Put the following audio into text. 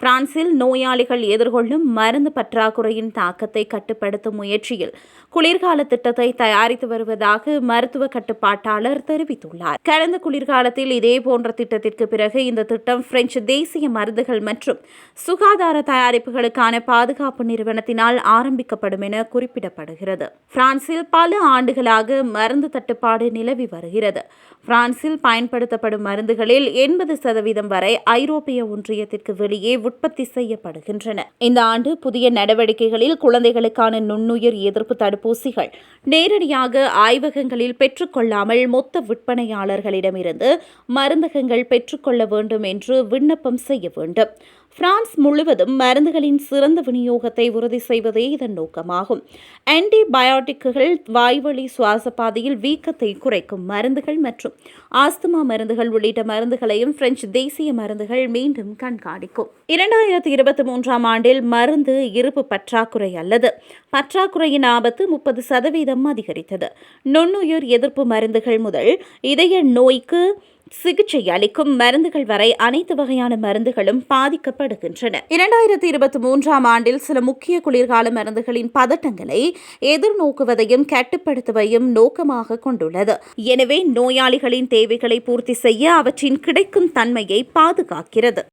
பிரான்சில் நோயாளிகள் எதிர்கொள்ளும் மருந்து பற்றாக்குறையின் தாக்கத்தை கட்டுப்படுத்தும் முயற்சியில் குளிர்கால திட்டத்தை தயாரித்து வருவதாக மருத்துவ கட்டுப்பாட்டாளர் தெரிவித்துள்ளார். கடந்த குளிர்காலத்தில் இதேபோன்ற திட்டத்திற்கு பிறகு இந்த திட்டம் பிரெஞ்சு தேசிய மருந்துகள் மற்றும் சுகாதார தயாரிப்புகளுக்கான பாதுகாப்பு நிறுவனத்தினால் ஆரம்பிக்கப்படும் என குறிப்பிடப்படுகிறது. பிரான்சில் பல ஆண்டுகளாக மருந்து தட்டுப்பாடு நிலவி வருகிறது. பிரான்சில் பயன்படுத்தப்படும் மருந்துகளில் எண்பது சதவீதம் வரை ஐரோப்பிய ஒன்றியத்திற்கு வெளியே உற்பத்தி செய்யப்படுகின்றன. இந்த ஆண்டு புதிய நடவடிக்கைகளில் குழந்தைகளுக்கான நுண்ணுயிர் எதிர்ப்பு தடுப்பூசிகள் நேரடியாக ஆய்வகங்களில் பெற்றுக்கொள்ளாமல் மொத்த விற்பனையாளர்களிடமிருந்து மருந்தகங்கள் பெற்றுக்கொள்ள வேண்டும் என்று விண்ணப்பம் செய்ய வேண்டும். பிரான்ஸ் முழுவதும் மருந்துகளின் சிறந்த விநியோகத்தை உறுதி செய்வதே இதன் நோக்கமாகும். ஆன்டிபயோட்டிக்குகள் வாய்வழி சுவாச பாதையில் வீக்கத்தை குறைக்கும் மருந்துகள் மற்றும் ஆஸ்துமா மருந்துகள் உள்ளிட்ட மருந்துகளையும் பிரெஞ்சு தேசிய மருந்துகள் மீண்டும் கண்காணிக்கும். இரண்டாயிரத்தி இருபத்தி மூன்றாம் ஆண்டில் மருந்து இருப்பு பற்றாக்குறை அல்லது பற்றாக்குறையின் ஆபத்து முப்பது சதவீதம் அதிகரித்தது. நுண்ணுயிர் எதிர்ப்பு மருந்துகள் முதல் இதய நோய்க்கு சிகிச்சை அளிக்கும் மருந்துகள் வரை அனைத்து வகையான மருந்துகளும் பாதிக்கப்படுகின்றன. இரண்டாயிரத்தி இருபத்தி மூன்றாம் ஆண்டில் சில முக்கிய குளிர்கால மருந்துகளின் பதட்டங்களை எதிர்நோக்குவதையும் கட்டுப்படுத்துவதையும் நோக்கமாக கொண்டுள்ளது. எனவே நோயாளிகளின் தேவைகளை பூர்த்தி செய்ய அவற்றின் கிடைக்கும் தன்மையை பாதுகாக்கிறது.